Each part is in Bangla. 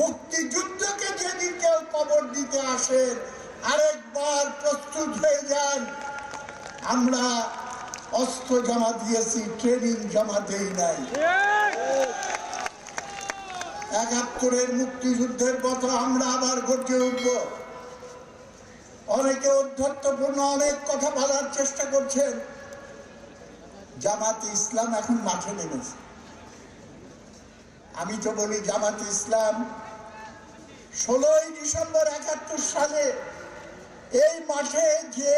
মুক্তিযুদ্ধকে যদি কেউ কবর দিতে আসেন আরেকবার প্রস্তুত হয়ে যান। আমরা অস্ত্র জমা দিয়েছি, ট্রেনিং জমা দেই নাই। একাত্তরের মুক্তিযুদ্ধের কথা আমরা আবার গর্জে উঠব। অনেকে অধ্যত্বপূর্ণ অনেক কথা বলার চেষ্টা করছেন। জামাতে ইসলাম এখন মাঠে নেমেছে। আমি তো বলি জামাতে ইসলাম, ষোলোই ডিসেম্বর একাত্তর সালে এই মাঠে যে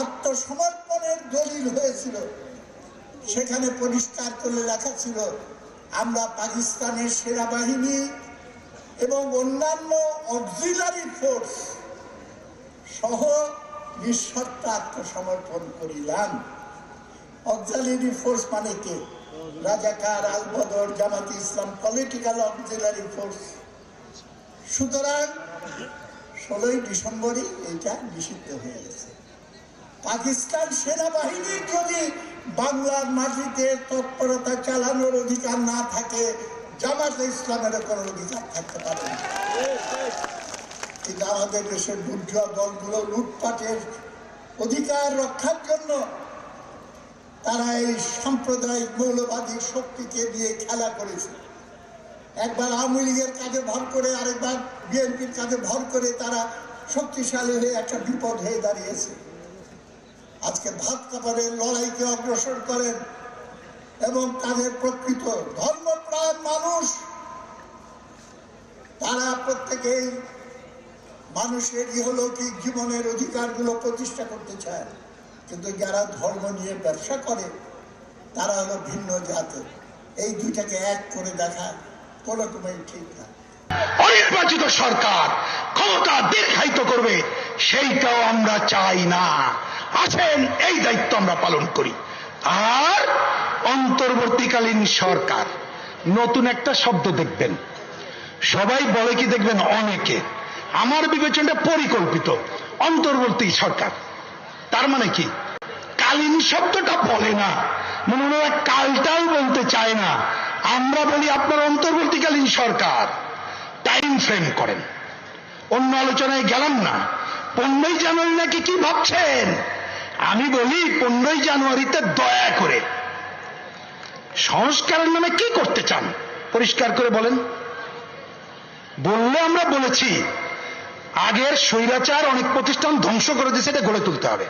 আত্মসমর্পণের দলিল হয়েছিল। সেখানে পরিষ্কার করে রাখা ছিল, আমরা পাকিস্তানের সেনাবাহিনী এবং অন্যান্য অক্সিলারি ফোর্স সহ নিঃশর্ত আত্মসমর্পণ করিলাম। অক্সিলারি ফোর্স মানে কে? রাজাকার আলবদর জামাতি ইসলাম পলিটিক্যাল অক্সিলারি ফোর্স সুতরাং ষোলোই ডিসেম্বরই এটা নিষিদ্ধ হয়ে গেছে। পাকিস্তান সেনাবাহিনী যদি বাংলার মাটিতে তৎপরতা চালানোর অধিকার না থাকে, জামাতে ইসলামের কোনো অধিকার থাকতে পারে কিন্তু আমাদের দেশের বুর্জুয়া দলগুলো লুটপাটের অধিকার রক্ষার জন্য তারা এই সাম্প্রদায়িক মৌলবাদী শক্তিকে দিয়ে খেলা করেছে। একবার আওয়ামী লীগের কাজে ভর করে, আরেকবার বিএনপির কাজে ভর করে তারা শক্তিশালী হয়ে একটা বিপদ হয়ে দাঁড়িয়েছে। আজকে ভাত কাপড়ের লড়াইকে অগ্রসর করেন এবং তাদের প্রকৃত ধর্মপ্রাণ মানুষ। তারা প্রত্যেকেই মানুষের ইহলৌকিক জীবনের অধিকারগুলো প্রতিষ্ঠা করতে চায়। কিন্তু যারা ধর্ম নিয়ে ব্যবসা করে, তারা হলো ভিন্ন জাতের এই দুইটাকে এক করে দেখা কোনো রকমই ঠিক না। অনির্বাচিত সরকার ক্ষমতা দীর্ঘায়িত করবে, সেইটাও আমরা চাই না। আছেন, এই দায়িত্ব আমরা পালন করি। আর অন্তর্বর্তীকালীন সরকার, নতুন একটা শব্দ দেখবেন। সবাই বলে কি দেখবেন? অনেকে। আমার বিবেচনাটা পরিকল্পিত, অন্তর্বর্তী সরকার। তার মানে কি? কালীন শব্দটা বলে না। মনে হয় কালটাও বলতে চায় না। আমরা বলি, আপনার অন্তর্বর্তীকালীন সরকার। টাইম ফ্রেম করেন। অন্য আলোচনায় গেলাম না। পনেরোই জানুয়ারি নাকি কি ভাবছেন? আমি বলি, পনেরোই জানুয়ারিতে দয়া করে। সংস্কারের নামে কি করতে চান? পরিষ্কার করে বলেন। বললে আমরা বলেছি, আগের স্বৈরাচার অনেক প্রতিষ্ঠান ধ্বংস করে দিয়েছে এটা গড়ে তুলতে হবে।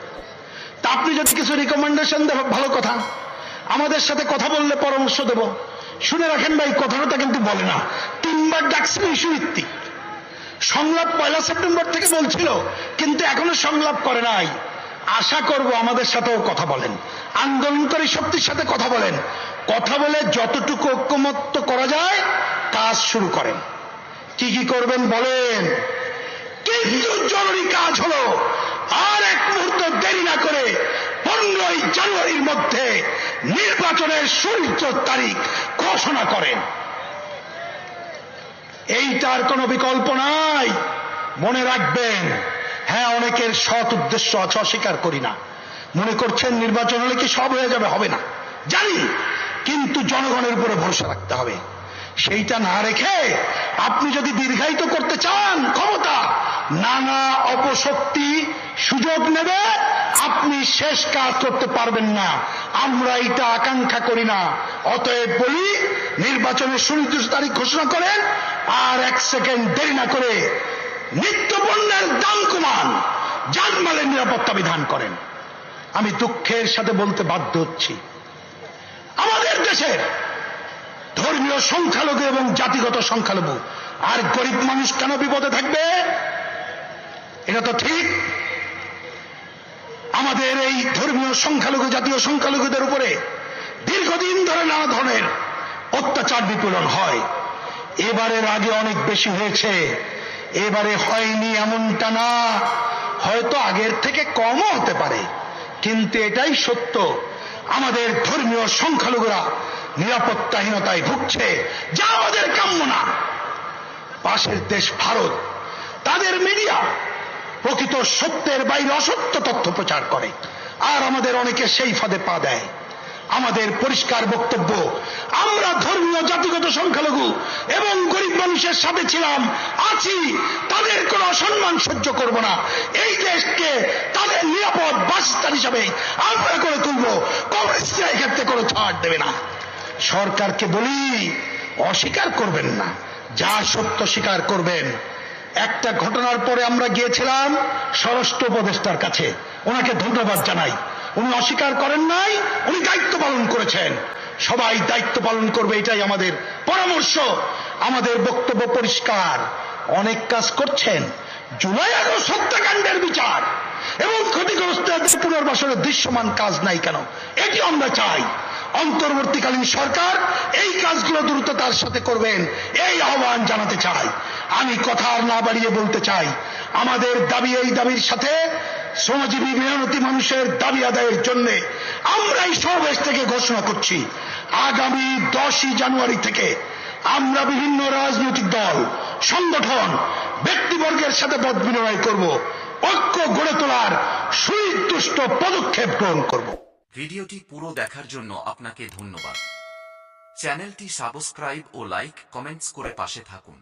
তা আপনি যদি কিছু রিকমেন্ডেশন দেন ভালো কথা। আমাদের সাথে কথা বললে পরামর্শ দেব। শুনে রাখেন ভাই, কথাটা কিন্তু বলে না। তিনবার ডাকছেন ইস্যু ভিত্তিক। সংলাপ পয়লা সেপ্টেম্বর থেকে বলছিল, কিন্তু এখনও সংলাপ করে নাই। আশা করব আমাদের সাথেও কথা বলেন। আন্দোলনকারী শক্তির সাথে কথা বলেন। কথা বলে যতটুকু ঐক্যমত্য করা যায়, কাজ শুরু করেন। কি কি করবেন বলেন। কিন্তু জরুরি কাজ হলো নির্বাচনের সূর্য তারিখ ঘোষণা করেন। এইটার কোনো বিকল্প নাই। মনে রাখবেন হ্যাঁ অনেকের সৎ উদ্দেশ্য আছে, অস্বীকার করি না। মনে করছেন নির্বাচন হলে কি সব হয়ে যাবে? হবে না। জানি, কিন্তু জনগণের উপরে ভরসা রাখতে হবে। সেইটা না রেখে আপনি যদি দীর্ঘায়িত করতে চান ক্ষমতা, নানা অপশক্তি সুযোগ নেবে আপনি শেষ কাজ করতে পারবেন না। আমরা এটা আকাঙ্ক্ষা করি না। অতএব বলি, নির্বাচনের সুনির্দিষ্ট তারিখ ঘোষণা করেন, আর এক সেকেন্ড দেরি না করে নিত্য পণ্যের দাম কমান জানমালের নিরাপত্তা বিধান করেন। আমি দুঃখের সাথে বলতে বাধ্য হচ্ছি। আমাদের দেশের ধর্মীয় সংখ্যালঘু এবং জাতিগত সংখ্যালঘু, আর গরিব মানুষ কেন বিপদে থাকবে? এটা তো ঠিক। আমাদের এই ধর্মীয় সংখ্যালঘু, জাতীয় সংখ্যালঘুদের উপরে দীর্ঘদিন ধরে নানা ধরনের অত্যাচার বিপীড়ন হয়। এবারের আগে অনেক বেশি হয়েছে। এবারে হয়নি এমনটা না। হয়তো আগের থেকে কমও হতে পারে। কিন্তু এটাই সত্য। আমাদের ধর্মীয় সংখ্যালঘুরা নিরাপত্তাহীনতায় ভুগছে। যা আমাদের কাম্য না। পাশের দেশ ভারত, তাদের মিডিয়া প্রকৃত সত্যের বাইরে অসত্য তথ্য প্রচার করে। আর আমাদের অনেকে সেই ফাঁদে পা দেয়। আমাদের পরিষ্কার বক্তব্য, আমরা ধর্মীয় জাতিগত সংখ্যালঘু এবং গরিব মানুষের সাথে ছিলাম, আছি, তাদের কোনো অসম্মান সহ্য করব না। এই দেশকে তাদের নিরাপদ বাসস্থান হিসাবে আমরা করে তুলব। কংগ্রেসরা এক্ষেত্রে কোনো ছাড় দেবে না। সরকারকে বলি, অস্বীকার করবেন না। যা সত্য স্বীকার করবেন একটা ঘটনার পরে আমরা গিয়েছিলাম স্বরাষ্ট্র উপদেষ্টার কাছে। ওনাকে ধন্যবাদ জানাই। উনি অস্বীকার করেন নাই, উনি দায়িত্ব পালন করেছেন। সবাই দায়িত্ব পালন করবে, এটাই আমাদের পরামর্শ। আমাদের বক্তব্য পরিষ্কার। অনেক কাজ করছেন। জুলাই আগস্ট হত্যাকাণ্ডের বিচার। এবং ক্ষতিগ্রস্তদের পুনর্বাসনের দৃশ্যমান কাজ নাই কেন? এটি আমরা চাই। অন্তর্বর্তীকালীন সরকার কাজগুলো দ্রুততার সাথে করবেন। এই আহ্বান জানাতে চাই। আমি কথা আর না বাড়িয়ে বলতে চাই। আমাদের দাবি এই দাবির সাথে শ্রমজীবী মেহনতি মানুষের দাবি আদায়ের জন্য আমরা এই সমাবেশ থেকে ঘোষণা করছি। আগামী দশই জানুয়ারি থেকে আমরা বিভিন্ন রাজনৈতিক দল, সংগঠন, ব্যক্তিবর্গের সাথে পদ বিনিময় করব। ঐক্য গড়ে তোলার সুনির্দিষ্ট পদক্ষেপ গ্রহণ করব। ভিডিওটি পুরো দেখার জন্য আপনাকে ধন্যবাদ। চ্যানেলটি সাবস্ক্রাইব ও লাইক কমেন্টস করে পাশে থাকুন।